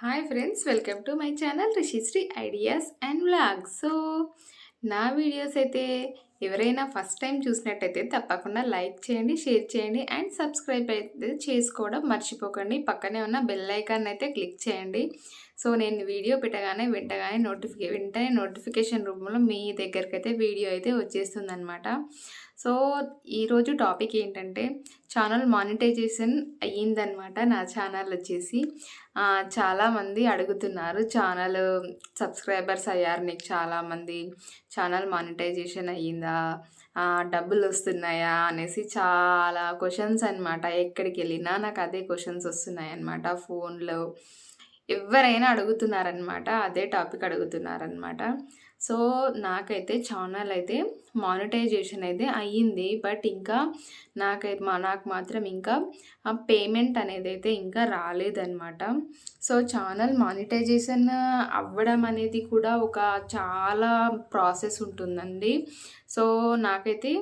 Hi friends welcome to my channel Rishishri ideas and vlogs so నా videos అయితే ఎవరైనా first time చూసినట్టయితే తప్పకుండా లైక్ చేయండి షేర్ చేయండి అండ్ సబ్స్క్రైబ్ అయితే చేసుకోవడం మర్చిపోకండి. పక్కనే ఉన్న బెల్ ఐకాన్ అయితే క్లిక్ చేయండి. సో నేను వీడియో పెట్టగానే వెంటగానే నోటిఫికే వెంటనే నోటిఫికేషన్ రూపంలో మీ దగ్గరికి అయితే వీడియో అయితే వచ్చేస్తుంది అనమాట సో ఈరోజు టాపిక్ ఏంటంటే ఛానల్ మానిటైజేషన్ అయ్యిందనమాట నా ఛానల్ వచ్చేసి. చాలామంది అడుగుతున్నారు ఛానల్ సబ్స్క్రైబర్స్ అయ్యారు నీకు చాలామంది ఛానల్ మానిటైజేషన్ అయ్యిందా డబ్బులు వస్తున్నాయా అనేసి చాలా క్వశ్చన్స్ అనమాట ఎక్కడికి వెళ్ళినా నాకు అదే క్వశ్చన్స్ వస్తున్నాయి అనమాట ఫోన్లో. ఎవరైనా అడుగుతున్నారనమాట అదే టాపిక్ అడుగుతున్నారనమాట సో నాకైతే ఛానల్ అయితే మానిటైజేషన్ అయితే అయ్యింది. బట్ ఇంకా నాకైతే మా నాకు మాత్రం ఇంకా ఆ పేమెంట్ అనేది అయితే ఇంకా రాలేదన్నమాట. సో ఛానల్ మానిటైజేషన్ అవ్వడం అనేది కూడా ఒక చాలా ప్రాసెస్ ఉంటుందండి. సో నాకైతే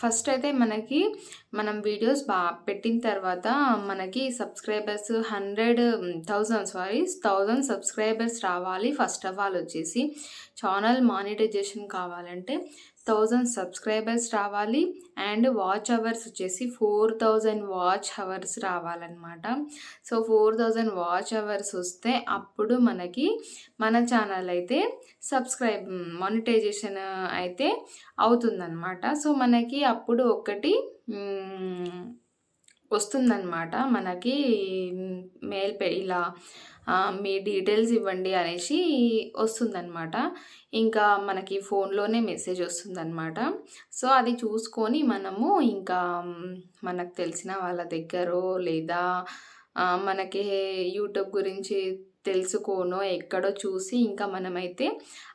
ఫస్ట్ అయితే మనకి మనం వీడియోస్ బా పెట్టిన తర్వాత మనకి subscribers hundred thousand sorry thousand subscribers రావాలి. ఫస్ట్ ఆఫ్ ఆల్ వచ్చేసి ఛానల్ మానిటైజేషన్ కావాలంటే థౌజండ్ సబ్స్క్రైబర్స్ రావాలి అండ్ వాచ్ అవర్స్ వచ్చేసి ఫోర్ థౌజండ్ వాచ్ అవర్స్ రావాలన్నమాట. So four thousand watch hours వస్తే అప్పుడు మనకి మన ఛానల్ అయితే సబ్స్క్రైబ్ మానిటైజేషన్ అయితే అవుతుందన్నమాట. సో మనకి అప్పుడు ఒకటి వస్తుందన్నమాట. మనకి మెయిల్ పే ఇలా మీ డీటెయిల్స్ ఇవ్వండి అనేసి వస్తుందన్నమాట. ఇంకా మనకి ఫోన్లోనే మెసేజ్ వస్తుందన్నమాట. సో అది చూసుకొని మనము ఇంకా మనకు తెలిసిన వాళ్ళ దగ్గర లేదా మనకి యూట్యూబ్ గురించి తెలుసుకోనో ఎక్కడో చూసి ఇంకా మనమైతే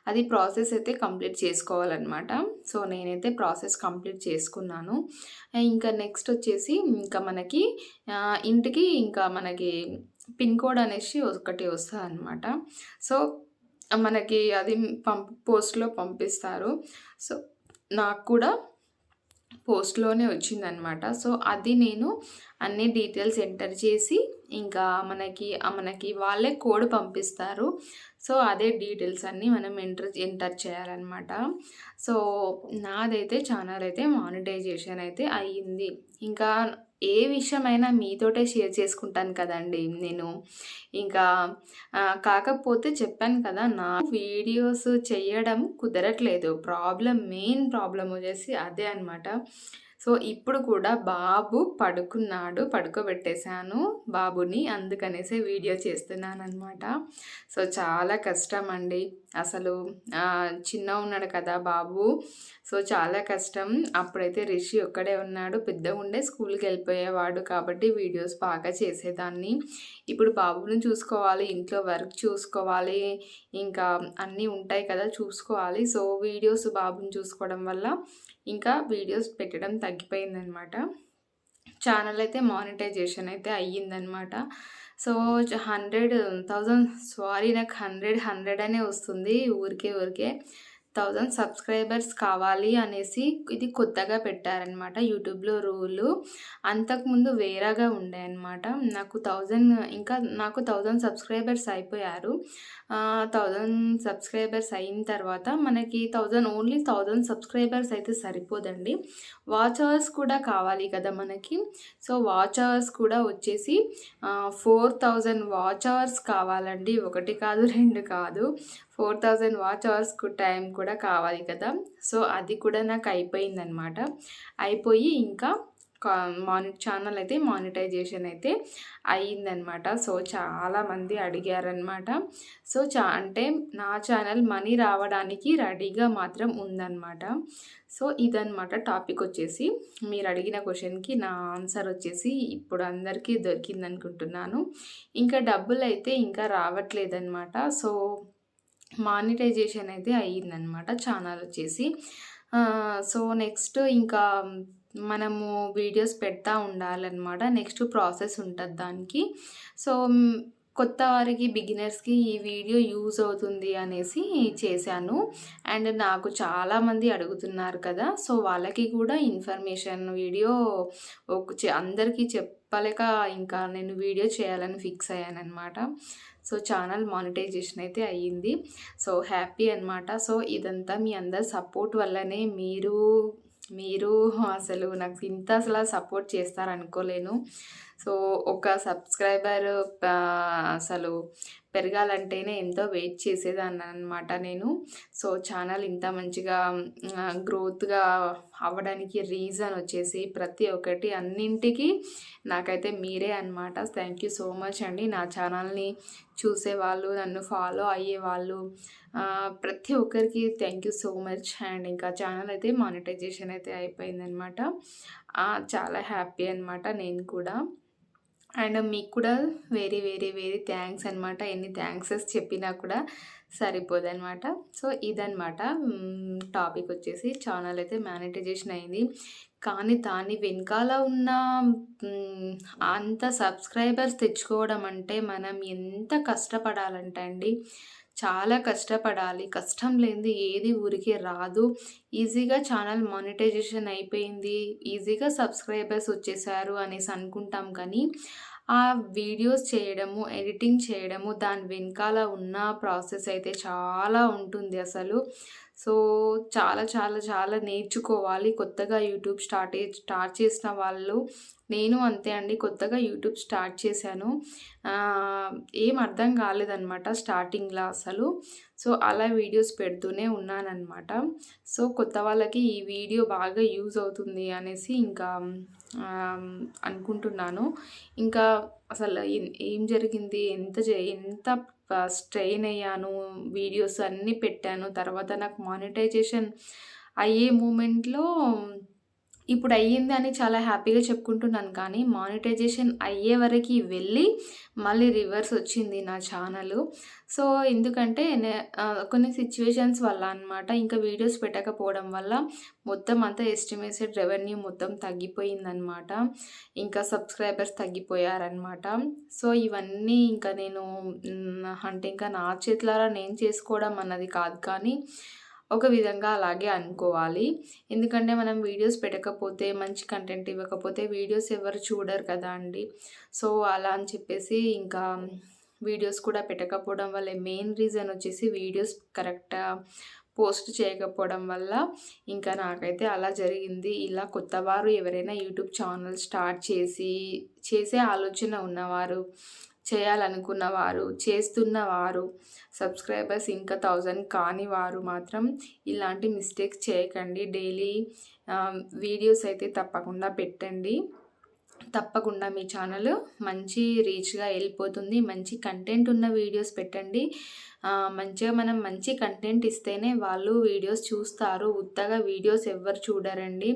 అది ప్రాసెస్ అయితే కంప్లీట్ చేసుకోవాలన్నమాట. సో నేనైతే ప్రాసెస్ కంప్లీట్ చేసుకున్నాను. ఇంకా నెక్స్ట్ వచ్చేసి ఇంకా మనకి ఇంటికి ఇంకా మనకి పిన్ కోడ్ అనేసి ఒకటి వస్తుంది అనమాట సో మనకి అది పంప్ పోస్ట్లో పంపిస్తారు. సో నాకు కూడా పోస్ట్లోనే వచ్చిందనమాట సో అది నేను అన్ని డీటెయిల్స్ ఎంటర్ చేసి ఇంకా మనకి మనకి వాళ్ళే కోడ్ పంపిస్తారు. సో అదే డీటెయిల్స్ అన్నీ మనం ఎంటర్ ఎంటర్ చేయాలన్నమాట. సో నాదైతే ఛానల్ అయితే మానిటైజేషన్ అయితే అయ్యింది. ఇంకా ఏ విషయమైనా మీతోటే షేర్ చేసుకుంటాను కదండి నేను. ఇంకా కాకపోతే చెప్పాను కదా నా వీడియోస్ చేయడం కుదరట్లేదు. ప్రాబ్లం మెయిన్ ప్రాబ్లం వచ్చేసి అదే అనమాట సో ఇప్పుడు కూడా బాబు పడుకున్నాడు పడుకోబెట్టేశాను బాబుని అందుకనేసే వీడియో చేస్తున్నాను అనమాట సో చాలా కష్టం అండి అసలు చిన్న ఉన్నాడు కదా బాబు. సో చాలా కష్టం. అప్పుడైతే రిషి ఒక్కడే ఉన్నాడు. పెద్ద ఉండే స్కూల్కి వెళ్ళిపోయేవాడు కాబట్టి వీడియోస్ బాగా చేసేదాన్ని. ఇప్పుడు బాబుని చూసుకోవాలి ఇంట్లో వర్క్ చూసుకోవాలి ఇంకా అన్నీ ఉంటాయి కదా చూసుకోవాలి. సో వీడియోస్ బాబుని చూసుకోవడం వల్ల ఇంకా వీడియోస్ పెట్టడం తగ్గిపోయిందనమాట. ఛానల్ అయితే మానిటైజేషన్ అయితే అయ్యిందనమాట. సో హండ్రెడ్ థౌజండ్ సారీ నాకు హండ్రెడ్ హండ్రెడ్ అనే వస్తుంది ఊరికే ఊరికే. థౌజండ్ సబ్స్క్రైబర్స్ కావాలి అనేసి ఇది కొత్తగా పెట్టారనమాట యూట్యూబ్లో రూలు అంతకుముందు వేరేగా ఉండే అనమాట నాకు థౌజండ్ ఇంకా నాకు థౌజండ్ సబ్స్క్రైబర్స్ అయిపోయారు. థౌజండ్ సబ్స్క్రైబర్స్ అయిన తర్వాత మనకి థౌజండ్ ఓన్లీ థౌజండ్ సబ్స్క్రైబర్స్ అయితే సరిపోదండి. వాచ్ అవర్స్ కూడా కావాలి కదా మనకి. సో వాచ్ అవర్స్ కూడా వచ్చేసి ఫోర్ థౌజండ్ వాచ్ అవర్స్ కావాలండి. ఒకటి కాదు రెండు కాదు. Four thousand watch hours time కూడా కావాలి కదా. సో అది కూడా నాకు అయిపోయిందనమాట అయిపోయి ఇంకా మాని ఛానల్ అయితే మానిటైజేషన్ అయితే అయ్యిందనమాట. సో చాలామంది అడిగారనమాట. సో చా అంటే నా ఛానల్ మనీ రావడానికి రెడీగా మాత్రం ఉందన్నమాట సో ఇదనమాట టాపిక్ వచ్చేసి. మీరు అడిగిన క్వశ్చన్కి నా ఆన్సర్ వచ్చేసి ఇప్పుడు అందరికీ దొరికింది అనుకుంటున్నాను ఇంకా డబ్బులు అయితే ఇంకా రావట్లేదన్నమాట సో మానిటైజేషన్ అయితే అయ్యిందనమాట ఛానల్ వచ్చేసి. సో నెక్స్ట్ ఇంకా మనము వీడియోస్ పెడతా ఉండాలన్నమాట. నెక్స్ట్ ప్రాసెస్ ఉంటుంది దానికి. సో కొత్త వారికి బిగినర్స్కి ఈ వీడియో యూజ్ అవుతుంది అనేసి చేశాను. అండ్ నాకు చాలామంది అడుగుతున్నారు కదా. సో వాళ్ళకి కూడా ఇన్ఫర్మేషన్ వీడియో ఒక అందరికీ చెప్పలేక ఇంకా నేను వీడియో చేయాలని ఫిక్స్ అయ్యాననమాట సో ఛానల్ మానిటైజేషన్ అయితే అయ్యింది. సో హ్యాపీ అనమాట సో ఇదంతా మీ అందరి సపోర్ట్ వల్లనే మీరు మీరు అసలు నాకు ఇంత అసలు సపోర్ట్ చేస్తారనుకోలేను. సో ఒక సబ్స్క్రైబర్ అసలు పెరగాలంటేనే ఎంతో వెయిట్ చేసేదాన్ని అనమాట నేను. సో ఛానల్ ఇంత మంచిగా గ్రోత్గా అవ్వడానికి రీజన్ వచ్చేసి ప్రతి ఒక్కటి అన్నింటికి నాకైతే మీరే అనమాట థ్యాంక్ యూ సో మచ్ అండి. నా ఛానల్ని చూసేవాళ్ళు నన్ను ఫాలో అయ్యేవాళ్ళు ప్రతి ఒక్కరికి thank you so much. And ఇంకా ఛానల్ అయితే మానిటైజేషన్ అయితే అయిపోయిందనమాట చాలా హ్యాపీ అనమాట నేను కూడా. అండ్ మీకు కూడా వెరీ వెరీ వెరీ థ్యాంక్స్ అనమాట ఎన్ని థ్యాంక్సెస్ చెప్పినా కూడా సరిపోదు అనమాట సో ఇదనమాట టాపిక్ వచ్చేసి ఛానల్ అయితే మానిటైజేషన్ అయింది. కానీ దాని వెనకాల ఉన్న అంత సబ్స్క్రైబర్స్ తెచ్చుకోవడం అంటే మనం ఎంత కష్టపడాలంటే అండి చాలా కష్టపడాలి. కష్టం లేనిది ఏది ఊరికే రాదు. ఈజీగా ఛానల్ మానిటైజేషన్ అయిపోయింది. ఈజీగా సబ్స్క్రైబర్స్ వచ్చేసారు అనేసి అనుకుంటాం కానీ ఆ వీడియోస్ చేయడము ఎడిటింగ్ చేయడము దాని వెనకాల ఉన్న ప్రాసెస్ అయితే చాలా ఉంటుంది అసలు. సో చాలా చాలా చాలా నేర్చుకోవాలి. కొత్తగా యూట్యూబ్ స్టార్ట్ స్టార్ట్ చేసిన వాళ్ళు నేను అంతే అండి. కొత్తగా యూట్యూబ్ స్టార్ట్ చేశాను. ఏం అర్థం కాలేదనమాట స్టార్టింగ్లో అసలు. సో అలా వీడియోస్ పెడుతూనే ఉన్నానన్నమాట. సో కొత్త వాళ్ళకి ఈ వీడియో బాగా యూజ్ అవుతుంది అనేసి ఇంకా అనుకుంటున్నాను. ఇంకా అసలు ఏం జరిగింది? ఎంత ఎంత స్ట్రెయిన్ అయ్యాను? వీడియోస్ అన్నీ పెట్టాను. తర్వాత నాకు మానిటైజేషన్ అయ్యే మూమెంట్లో ఇప్పుడు అయ్యింది అని చాలా హ్యాపీగా చెప్పుకుంటున్నాను కానీ మానిటైజేషన్ అయ్యే వరకు వెళ్ళి మళ్ళీ రివర్స్ వచ్చింది నా ఛానల్. సో ఎందుకంటే కొన్ని సిచ్యువేషన్స్ వల్ల అనమాట ఇంకా వీడియోస్ పెట్టకపోవడం వల్ల మొత్తం అంతా ఎస్టిమేటెడ్ రెవెన్యూ మొత్తం తగ్గిపోయిందనమాట ఇంకా సబ్స్క్రైబర్స్ తగ్గిపోయారనమాట సో ఇవన్నీ ఇంకా నేను అంటే ఇంకా నా చేతులారా నేను చేసుకోవడం అన్నది కాదు కానీ ఒక విధంగా అలాగే అనుకోవాలి. ఎందుకంటే మనం వీడియోస్ పెట్టకపోతే మంచి కంటెంట్ ఇవ్వకపోతే వీడియోస్ ఎవరు చూడరు కదా అండి. సో అలా అని చెప్పేసి ఇంకా వీడియోస్ కూడా పెట్టకపోవడం వల్ల మెయిన్ రీజన్ వచ్చేసి వీడియోస్ కరెక్ట్గా పోస్ట్ చేయకపోవడం వల్ల ఇంకా నాకైతే అలా జరిగింది. ఇలా కొత్తవారు ఎవరైనా యూట్యూబ్ ఛానల్ స్టార్ట్ చేసి చేసే ఆలోచన ఉన్నవారు చేయాలనుకున్నవారు చేస్తున్నవారు చేస్తున్న వారు సబ్స్క్రైబర్స్ ఇంకా థౌజండ్ కాని వారు మాత్రం ఇలాంటి మిస్టేక్స్ చేయకండి. డైలీ వీడియోస్ అయితే తప్పకుండా పెట్టండి. తప్పకుండా మీ ఛానల్ మంచి రీచ్గా వెళ్ళిపోతుంది. మంచి కంటెంట్ ఉన్న వీడియోస్ పెట్టండి. మంచిగా మనం మంచి కంటెంట్ ఇస్తేనే వాళ్ళు వీడియోస్ చూస్తారు. ఉత్తగా వీడియోస్ ఎవ్వరు చూడరండి.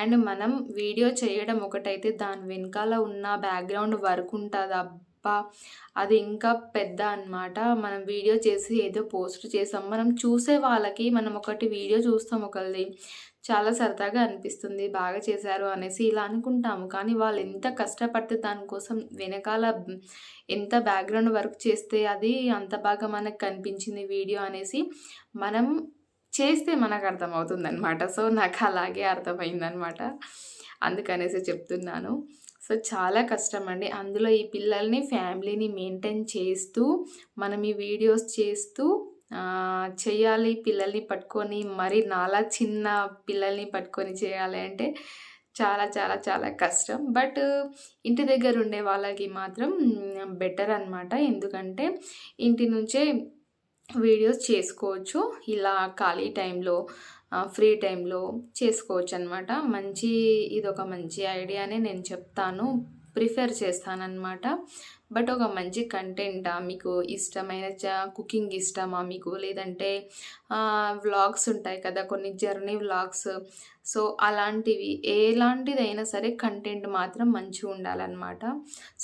అండ్ మనం వీడియో చేయడం ఒకటైతే దాని వెనకాల ఉన్న బ్యాక్గ్రౌండ్ వర్క్ ఉంటుంది. తప్ప అది ఇంకా పెద్ద అనమాట మనం వీడియో చేసి ఏదో పోస్ట్ చేసాం. మనం చూసే వాళ్ళకి మనం ఒకటి వీడియో చూస్తాం ఒకరిది చాలా సరదాగా అనిపిస్తుంది. బాగా చేశారు అనేసి ఇలా అనుకుంటాము. కానీ వాళ్ళు ఎంత కష్టపడితే దానికోసం వెనకాల ఎంత బ్యాక్గ్రౌండ్ వర్క్ చేస్తే అది అంత బాగా మనకు కనిపించింది వీడియో అనేసి మనం చేస్తే మనకు అర్థమవుతుంది అనమాట సో నాకు అలాగే అర్థమైందనమాట అందుకనేసి చెప్తున్నాను. సో చాలా కష్టం అండి అందులో ఈ పిల్లల్ని ఫ్యామిలీని మెయింటైన్ చేస్తూ మనం ఈ వీడియోస్ చేస్తూ చేయాలి పిల్లల్ని పట్టుకొని మరి నాలా చిన్న పిల్లల్ని పట్టుకొని చేయాలి అంటే చాలా చాలా చాలా కష్టం. బట్ ఇంటి దగ్గర ఉండే వాళ్ళకి మాత్రం బెటర్ అనమాట ఎందుకంటే ఇంటి నుంచే వీడియోస్ చేసుకోవచ్చు. ఇలా ఖాళీ టైంలో ఫ్రీ టైంలో చేసుకోవచ్చు అనమాట మంచి ఇది ఒక మంచి ఐడియానే నేను చెప్తాను. ప్రిఫర్ చేస్తానన్నమాట. బట్ ఒక మంచి కంటెంటా? మీకు ఇష్టమైన కుకింగ్ ఇష్టమా మీకు? లేదంటే వ్లాగ్స్ ఉంటాయి కదా కొన్ని జర్నీ వ్లాగ్స్. సో అలాంటివి ఎలాంటిదైనా సరే కంటెంట్ మాత్రం మంచిగా ఉండాలన్నమాట.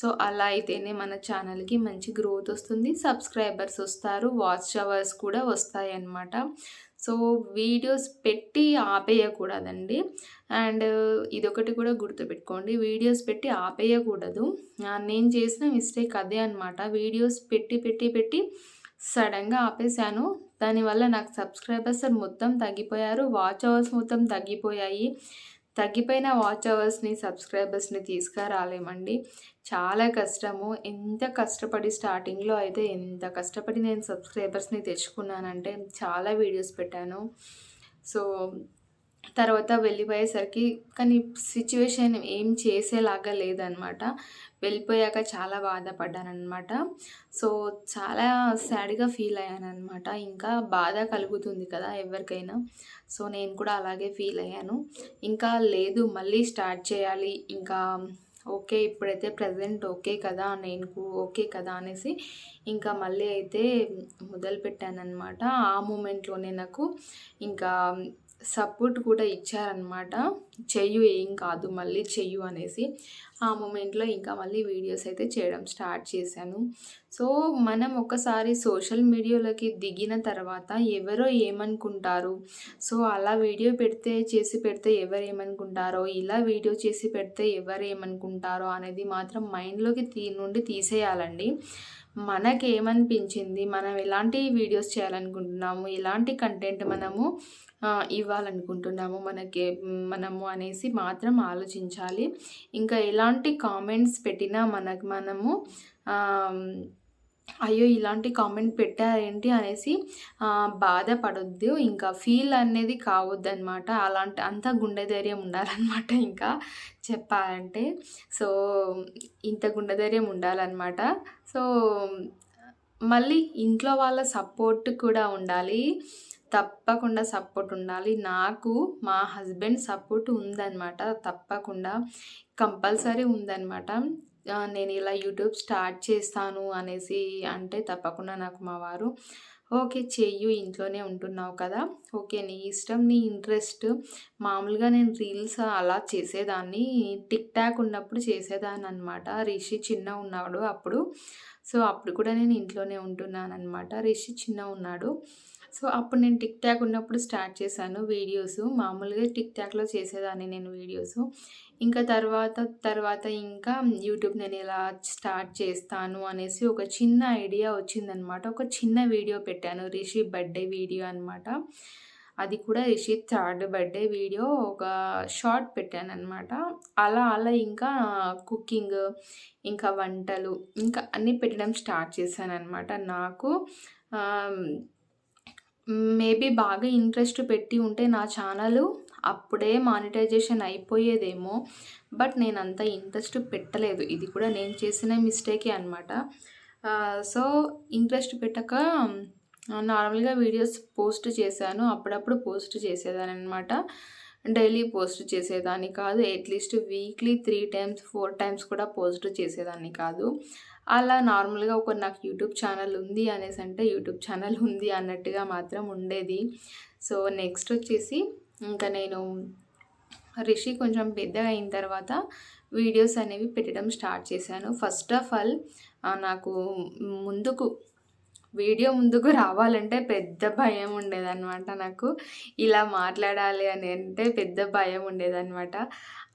సో అలా అయితేనే మన ఛానల్కి మంచి గ్రోత్ వస్తుంది. సబ్స్క్రైబర్స్ వస్తారు. వాచ్ అవర్స్ కూడా వస్తాయి అన్నమాట సో వీడియోస్ పెట్టి ఆపేయకూడదండి. అండ్ ఇదొకటి కూడా గుర్తుపెట్టుకోండి వీడియోస్ పెట్టి ఆపేయకూడదు. నేను చేసిన మిస్టేక్ అదే అనమాట వీడియోస్ పెట్టి పెట్టి పెట్టి సడన్గా ఆపేశాను. దానివల్ల నాకు సబ్స్క్రైబర్స్ మొత్తం తగ్గిపోయారు వాచ్ అవర్స్ మొత్తం తగ్గిపోయాయి. తగ్గిపోయిన వాచ్ అవర్స్‌ని, సబ్స్క్రైబర్స్‌ని తీసుకురాలేమండి. చాలా కష్టము. ఎంత కష్టపడి స్టార్టింగ్‌లో అయితే ఎంత కష్టపడి నేను సబ్స్క్రైబర్స్‌ని తెచ్చుకున్నానంటే చాలా వీడియోస్ పెట్టాను. సో, తర్వాత వెళ్ళిపోయేసరికి కానీ సిచ్యువేషన్ ఏం చేసేలాగా లేదనమాట. వెళ్ళిపోయాక చాలా బాధపడ్డాననమాట. సో, చాలా సాడ్‌గా ఫీల్ అయ్యాననమాట. ఇంకా బాధ కలుగుతుంది కదా ఎవరికైనా. సో, నేను కూడా అలాగే ఫీల్ అయ్యాను. ఇంకా లేదు మళ్ళీ స్టార్ట్ చేయాలి. ఇంకా ఓకే. ఇప్పుడైతే ప్రజెంట్ ఓకే కదా! నేను ఓకే కదా! అనేసి ఇంకా మళ్ళీ అయితే మొదలుపెట్టాననమాట. ఆ మూమెంట్‌లోనే నాకు ఇంకా సపోర్ట్ కూడా ఇచ్చారనమాట. చెయ్యు ఏం కాదు మళ్ళీ చెయ్యు అనేసి. ఆ మూమెంట్‌లో ఇంకా మళ్ళీ వీడియోస్ అయితే చేయడం స్టార్ట్ చేశాను. సో, మనం ఒకసారి సోషల్ మీడియాలోకి దిగిన తర్వాత ఎవరో ఏమనుకుంటారు? సో, అలా వీడియో పెడితే చేసి పెడితే ఎవరు ఏమనుకుంటారో ఇలా వీడియో చేసి పెడితే ఎవరు ఏమనుకుంటారో అనేది మాత్రం మైండ్‌లోకి తీ నుండి తీసేయాలండి. మనకేమనిపించింది? మనం ఎలాంటి వీడియోస్ చేయాలనుకుంటున్నాము? ఎలాంటి కంటెంట్ మనము ఇవ్వాలనుకుంటున్నాము మనకి మనము అనేసి మాత్రం ఆలోచించాలి. ఇంకా ఎలాంటి కామెంట్స్ పెట్టినా మనకు మనము అయ్యో! ఇలాంటి కామెంట్ పెట్టారేంటి అనేసి బాధపడొద్దు. ఇంకా ఫీల్ అనేది కావద్దనమాట. అలాంటి అంత గుండె ధైర్యం ఇంకా చెప్పాలంటే. సో, ఇంత గుండె ధైర్యం సో, మళ్ళీ ఇంట్లో వాళ్ళ సపోర్ట్ కూడా ఉండాలి. తప్పకుండా సపోర్ట్ ఉండాలి. నాకు మా హస్బెండ్ సపోర్ట్ ఉందన్నమాట తప్పకుండా కంపల్సరీ ఉందనమాట. నేను ఇలా యూట్యూబ్ స్టార్ట్ చేస్తాను అనేసి అంటే తప్పకుండా నాకు మా వారు ఓకే చెయ్యు ఇంట్లోనే ఉంటున్నావు కదా. ఓకే నీ ఇష్టం నీ ఇంట్రెస్ట్. మామూలుగా నేను రీల్స్ అలా చేసేదాన్ని టిక్ టాక్ ఉన్నప్పుడు చేసేదాన్ని అనమాట రిషి చిన్న ఉన్నాడు అప్పుడు. సో అప్పుడు కూడా నేను ఇంట్లోనే ఉంటున్నాను అనమాట రిషి చిన్న ఉన్నాడు. సో అప్పుడు నేను టిక్ టాక్ ఉన్నప్పుడు స్టార్ట్ చేశాను వీడియోస్. మామూలుగా టిక్ టాక్లో చేసేదాన్ని నేను వీడియోస్. ఇంకా తర్వాత తర్వాత ఇంకా యూట్యూబ్ నేను ఎలా స్టార్ట్ చేస్తాను అనేసి ఒక చిన్న ఐడియా వచ్చిందనమాట. ఒక చిన్న వీడియో పెట్టాను. రిషి బర్త్డే వీడియో అనమాట. అది కూడా రిషి థర్డ్ బర్త్డే వీడియో ఒక షార్ట్ పెట్టాను అనమాట అలా అలా ఇంకా కుకింగ్ ఇంకా వంటలు ఇంకా అన్నీ పెట్టడం స్టార్ట్ చేశాను అనమాట నాకు మేబీ బాగా ఇంట్రెస్ట్ పెట్టి ఉంటే నా ఛానల్ అప్పుడే మానిటైజేషన్ అయిపోయేదేమో బట్ నేను అంత ఇంట్రెస్ట్ పెట్టలేదు. ఇది కూడా నేను చేసిన మిస్టేకే అనమాట సో ఇంట్రెస్ట్ పెట్టక నార్మల్గా వీడియోస్ పోస్ట్ చేశాను. అప్పుడప్పుడు పోస్ట్ చేసేదాన్ని అనమాట డైలీ పోస్ట్ చేసేదాన్ని కాదు. At least weekly three times four times కూడా పోస్ట్ చేసేదాన్ని కాదు. అలా నార్మల్గా ఒక నాకు యూట్యూబ్ ఛానల్ ఉంది అనేసి అంటే యూట్యూబ్ ఛానల్ ఉంది అన్నట్టుగా మాత్రం ఉండేది. సో నెక్స్ట్ వచ్చేసి ఇంకా నేను రిషి కొంచెం పెద్దగా అయిన తర్వాత వీడియోస్ అనేవి పెట్టడం స్టార్ట్ చేశాను. ఫస్ట్ ఆఫ్ ఆల్ నాకు ముందుకు వీడియో ముందుకు రావాలంటే పెద్ద భయం ఉండేదన్నమాట నాకు. ఇలా మాట్లాడాలి అని అంటే పెద్ద భయం ఉండేదన్నమాట.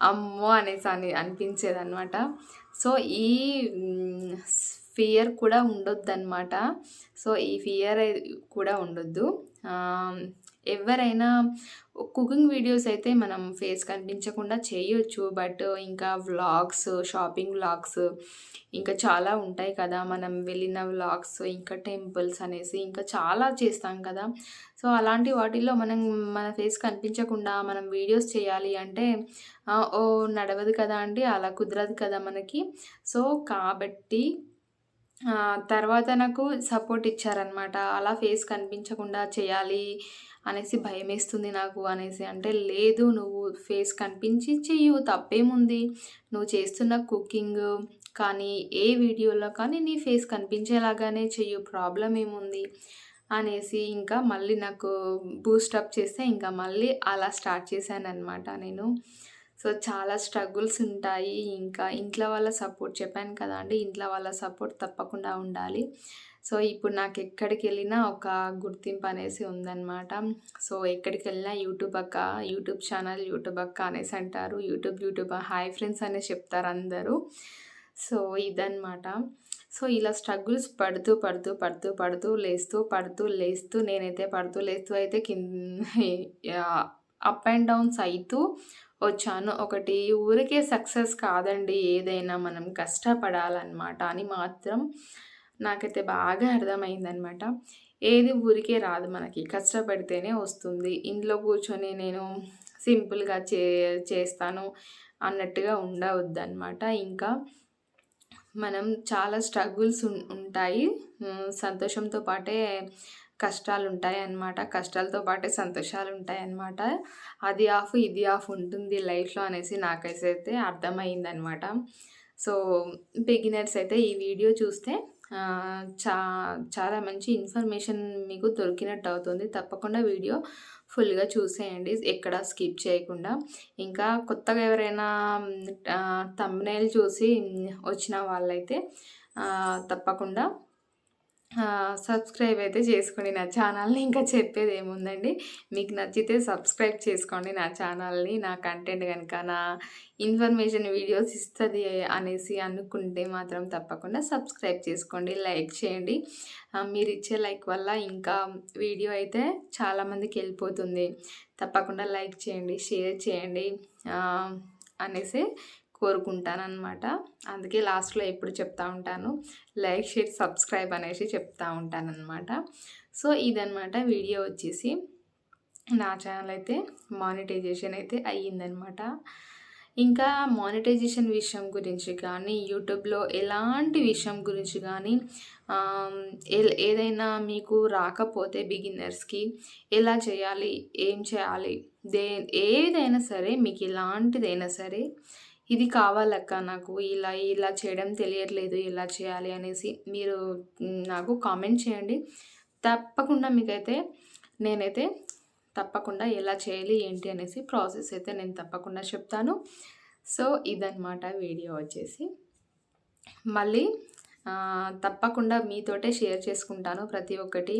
అమ్మో అనేసి అని అనిపించేదన్నమాట. సో ఈ ఫియర్ కూడా ఉండొద్దన్నమాట. సో ఈ ఫియర్ కూడా ఉండొద్దు. ఎవరైనా కుకింగ్ వీడియోస్ అయితే మనం ఫేస్ కనిపించకుండా చేయొచ్చు బట్ ఇంకా వ్లాగ్స్ షాపింగ్ వ్లాగ్స్ ఇంకా చాలా ఉంటాయి కదా. మనం వెళ్ళిన వ్లాగ్స్ ఇంకా టెంపుల్స్ అనేసి ఇంకా చాలా చేస్తాం కదా. సో అలాంటి వాటిల్లో మనం మన ఫేస్ కనిపించకుండా మనం వీడియోస్ చేయాలి అంటే ఓ నడవదు కదా అండి అలా కుదరదు కదా మనకి. సో కాబట్టి తర్వాత నాకు సపోర్ట్ ఇచ్చారనమాట అలా ఫేస్ కనిపించకుండా చేయాలి అనేసి భయమేస్తుంది నాకు అనేసి. అంటే లేదు నువ్వు ఫేస్ కనిపించి చెయ్యు తప్పేముంది? నువ్వు చేస్తున్న కుకింగ్ కానీ ఏ వీడియోలో కానీ నీ ఫేస్ కనిపించేలాగానే చెయ్యు ప్రాబ్లం ఏముంది అనేసి ఇంకా మళ్ళీ నాకు బూస్టప్ చేస్తే ఇంకా మళ్ళీ అలా స్టార్ట్ చేశాను అనమాట నేను. సో చాలా స్ట్రగుల్స్ ఉంటాయి. ఇంకా ఇంట్లో వాళ్ళ సపోర్ట్ చెప్పాను కదా అండి ఇంట్లో వాళ్ళ సపోర్ట్ తప్పకుండా ఉండాలి. సో ఇప్పుడు నాకు ఎక్కడికి వెళ్ళినా ఒక గుర్తింపు అనేసి ఉందన్నమాట. సో ఎక్కడికి వెళ్ళినా యూట్యూబ్ అక్క యూట్యూబ్ ఛానల్ యూట్యూబ్ అక్క అనేసి అంటారు. యూట్యూబ్ యూట్యూబ్ హాయ్ ఫ్రెండ్స్ అనేసి చెప్తారు అందరూ. సో ఇదన్నమాట. సో ఇలా స్ట్రగుల్స్ పడుతూ పడుతూ పడుతూ పడుతూ లేస్తూ పడుతూ లేస్తూ నేనైతే పడుతూ లేస్తూ అయితే కింద అప్ అండ్ డౌన్స్ అవుతూ వచ్చాను. ఒకటి ఊరికే సక్సెస్ కాదండి ఏదైనా మనం కష్టపడాలన్నమాట అని మాత్రం నాకైతే బాగా అర్థమైందనమాట ఏది ఊరికే రాదు మనకి. కష్టపడితేనే వస్తుంది. ఇంట్లో కూర్చొని నేను సింపుల్గా చే చేస్తాను అన్నట్టుగా ఉండవద్దన్నమాట. ఇంకా మనం చాలా స్ట్రగుల్స్ ఉంటాయి. సంతోషంతో పాటే కష్టాలు ఉంటాయి అన్నమాట కష్టాలతో పాటే సంతోషాలు ఉంటాయి అన్నమాట అది ఆఫ్ ఇది ఆఫ్ ఉంటుంది లైఫ్లో అనేసి నాకైతే అర్థమైందనమాట సో బిగినర్స్ అయితే ఈ వీడియో చూస్తే చా చాలా మంచి ఇన్ఫర్మేషన్ మీకు దొరికినట్టు అవుతుంది తప్పకుండా వీడియో ఫుల్గా చూసేయండి. ఎక్కడ స్కిప్ చేయకుండా. ఇంకా కొత్తగా ఎవరైనా తమ్నైల్ చూసి వచ్చిన వాళ్ళైతే తప్పకుండా సబ్స్క్రైబ్ అయితే చేసుకోండి నా ఛానల్ని ఇంకా చెప్పేది ఏముందండి? మీకు నచ్చితే సబ్స్క్రైబ్ చేసుకోండి నా ఛానల్ని నా కంటెంట్ కనుక నా ఇన్ఫర్మేషన్ వీడియోస్ ఇస్తుంది అనేసి అనుకుంటే మాత్రం తప్పకుండా సబ్స్క్రైబ్ చేసుకోండి లైక్ చేయండి. మీరు ఇచ్చే లైక్ వల్ల ఇంకా వీడియో అయితే చాలామందికి వెళ్ళిపోతుంది. తప్పకుండా లైక్ చేయండి షేర్ చేయండి అనేసి కోరుకుంటానమాట అందుకే లాస్ట్లో ఎప్పుడు చెప్తా ఉంటాను. లైక్ షేర్ సబ్స్క్రైబ్ అనేసి చెప్తా ఉంటానమాట సో ఇదనమాట వీడియో వచ్చేసి. నా ఛానల్ అయితే మానిటైజేషన్ అయితే అయ్యిందనమాట ఇంకా మానిటైజేషన్ విషయం గురించి కానీ యూట్యూబ్లో ఎలాంటి విషయం గురించి కానీ ఏదైనా మీకు రాకపోతే బిగినర్స్కి ఎలా చేయాలి ఏం చేయాలి దే ఏదైనా సరే మీకు ఎలాంటిదైనా సరే ఇది కావాలక్క నాకు. ఇలా ఇలా చేయడం తెలియట్లేదు ఇలా చేయాలి అనేసి మీరు నాకు కామెంట్ చేయండి. తప్పకుండా మీకైతే నేనైతే తప్పకుండా ఎలా చేయాలి ఏంటి అనేసి ప్రాసెస్ అయితే నేను తప్పకుండా చెప్తాను. సో ఇదనమాట వీడియో వచ్చేసి. మళ్ళీ తప్పకుండా మీతోటే షేర్ చేసుకుంటాను ప్రతి ఒక్కటి.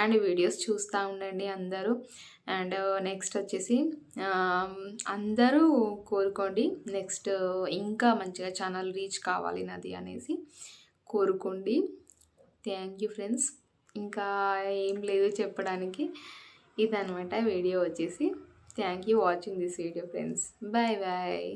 అండ్ వీడియోస్ చూస్తూ ఉండండి అందరూ. అండ్ నెక్స్ట్ వచ్చేసి అందరూ కోరుకోండి నెక్స్ట్ ఇంకా మంచిగా ఛానల్ రీచ్ కావాలి నాది అనేసి కోరుకోండి. Thank you friends. ఇంకా ఏం లేదు చెప్పడానికి. ఇదనమాట వీడియో వచ్చేసి. Thank you watching this video friends. Bye bye.